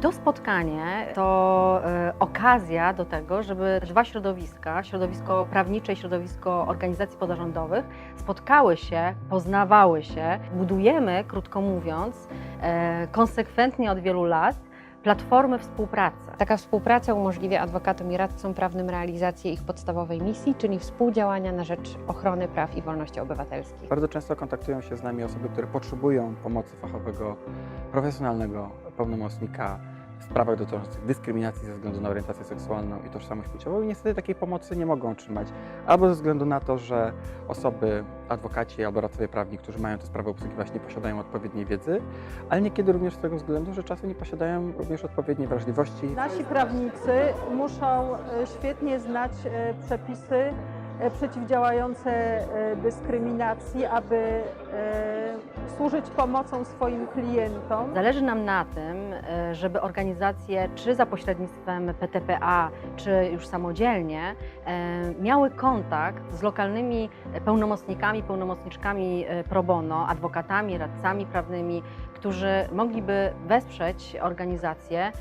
To spotkanie to e, okazja do tego, żeby dwa środowiska, środowisko prawnicze i środowisko organizacji pozarządowych, spotkały się, poznawały się. Budujemy, krótko mówiąc, e, konsekwentnie od wielu lat platformy współpracy. Taka współpraca umożliwia adwokatom i radcom prawnym realizację ich podstawowej misji, czyli współdziałania na rzecz ochrony praw i wolności obywatelskich. Bardzo często kontaktują się z nami osoby, które potrzebują pomocy fachowego, profesjonalnego pełnomocnika w sprawach dotyczących dyskryminacji ze względu na orientację seksualną i tożsamość płciową i niestety takiej pomocy nie mogą otrzymać. Albo ze względu na to, że osoby, adwokaci albo radcowie prawni, którzy mają te sprawy obsługiwać, nie posiadają odpowiedniej wiedzy, ale niekiedy również z tego względu, że czasem nie posiadają również odpowiedniej wrażliwości. Nasi prawnicy muszą e, świetnie znać e, przepisy e, przeciwdziałające dyskryminacji, aby służyć pomocą swoim klientom. Zależy nam na tym, e, żeby organizacje, czy za pośrednictwem PTPA, czy już samodzielnie, e, miały kontakt z lokalnymi pełnomocnikami, pełnomocniczkami e, pro bono, adwokatami, radcami prawnymi, którzy mogliby wesprzeć organizację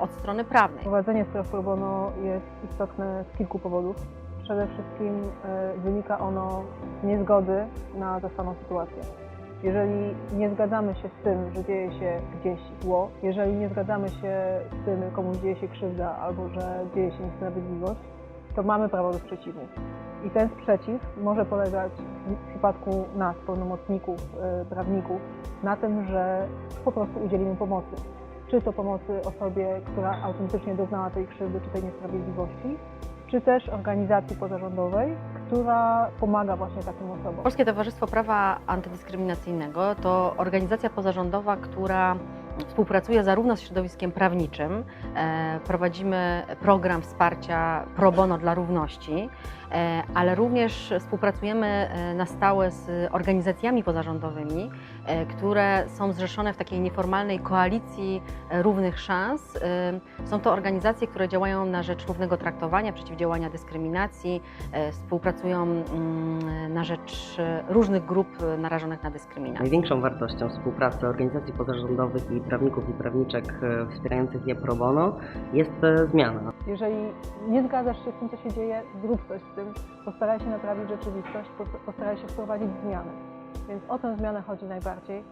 od strony prawnej. Prowadzenie spraw pro bono jest istotne z kilku powodów. Przede wszystkim e, wynika ono z niezgody na zastaną sytuację. Jeżeli nie zgadzamy się z tym, że dzieje się gdzieś zło, jeżeli nie zgadzamy się z tym, komuś dzieje się krzywda albo że dzieje się niesprawiedliwość, to mamy prawo do sprzeciwu. I ten sprzeciw może polegać w przypadku nas, pełnomocników, e, prawników, na tym, że po prostu udzielimy pomocy czy to pomocy osobie, która autentycznie doznała tej krzywdy czy tej niesprawiedliwości, czy też organizacji pozarządowej, która pomaga właśnie takim osobom. Polskie Towarzystwo Prawa Antydyskryminacyjnego to organizacja pozarządowa, która współpracuje zarówno z środowiskiem prawniczym, e, prowadzimy program wsparcia pro bono dla równości, ale również współpracujemy e, na stałe z organizacjami pozarządowymi, e, które są zrzeszone w takiej nieformalnej koalicji e, równych szans. E, Są to organizacje, które działają na rzecz równego traktowania, przeciwdziałania dyskryminacji, e, współpracują mm, na rzecz e, różnych grup e, narażonych na dyskryminację. Największą wartością współpracy organizacji pozarządowych i prawników i prawniczek e, wspierających je pro bono jest e, zmiana. Jeżeli nie zgadzasz się z tym, co się dzieje, zrób coś z tym, postaraj się naprawić rzeczywistość, pos- postaraj się wprowadzić zmiany. Więc o tę zmianę chodzi najbardziej.